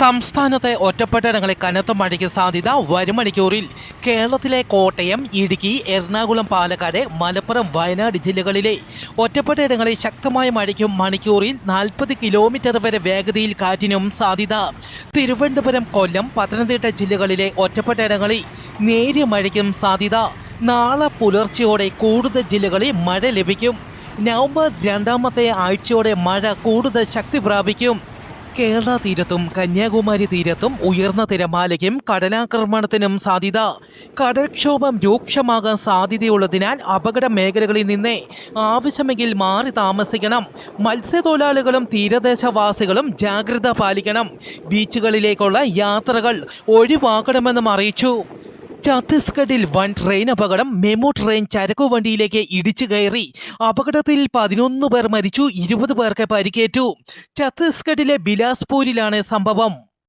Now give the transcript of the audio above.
സംസ്ഥാനത്തെ ഒറ്റപ്പെട്ടയിടങ്ങളിൽ കനത്ത മഴയ്ക്ക് സാധ്യത വരും മണിക്കൂറിൽ. കേരളത്തിലെ കോട്ടയം ഇടുക്കി എറണാകുളം പാലക്കാട് മലപ്പുറം വയനാട് ജില്ലകളിലെ ഒറ്റപ്പെട്ടയിടങ്ങളിൽ ശക്തമായ മഴയ്ക്കും മണിക്കൂറിൽ നാൽപ്പത് കിലോമീറ്റർ വരെ വേഗതയിൽ കാറ്റിനും സാധ്യത. തിരുവനന്തപുരം കൊല്ലം പത്തനംതിട്ട ജില്ലകളിലെ ഒറ്റപ്പെട്ടയിടങ്ങളിൽ നേരിയ മഴയ്ക്കും സാധ്യത. നാളെ പുലർച്ചെയോടെ കൂടുതൽ ജില്ലകളിൽ മഴ ലഭിക്കും. നവംബർ രണ്ടാമത്തെ ആഴ്ചയോടെ മഴ കൂടുതൽ ശക്തി പ്രാപിക്കും. കേരള തീരത്തും കന്യാകുമാരി തീരത്തും ഉയർന്ന തിരമാലയ്ക്കും കടലാക്രമണത്തിനും സാധ്യത. കടൽക്ഷോഭം രൂക്ഷമാകാൻ സാധ്യതയുള്ളതിനാൽ അപകട മേഖലകളിൽ നിന്ന് ആവശ്യമെങ്കിൽ മാറി താമസിക്കണം. മത്സ്യത്തൊഴിലാളികളും തീരദേശവാസികളും ജാഗ്രത പാലിക്കണം. ബീച്ചുകളിലേക്കുള്ള യാത്രകൾ ഒഴിവാക്കണമെന്നും അറിയിച്ചു. ഛത്തീസ്ഗഡിൽ വൻ ട്രെയിൻ അപകടം. മെമു ട്രെയിൻ ചരക്കു വണ്ടിയിലേക്ക് ഇടിച്ചു കയറി. അപകടത്തിൽ പതിനൊന്ന് പേർ മരിച്ചു ഇരുപത് പേർക്ക് പരിക്കേറ്റു. ഛത്തീസ്ഗഡിലെ ബിലാസ്പൂരിലാണ് സംഭവം.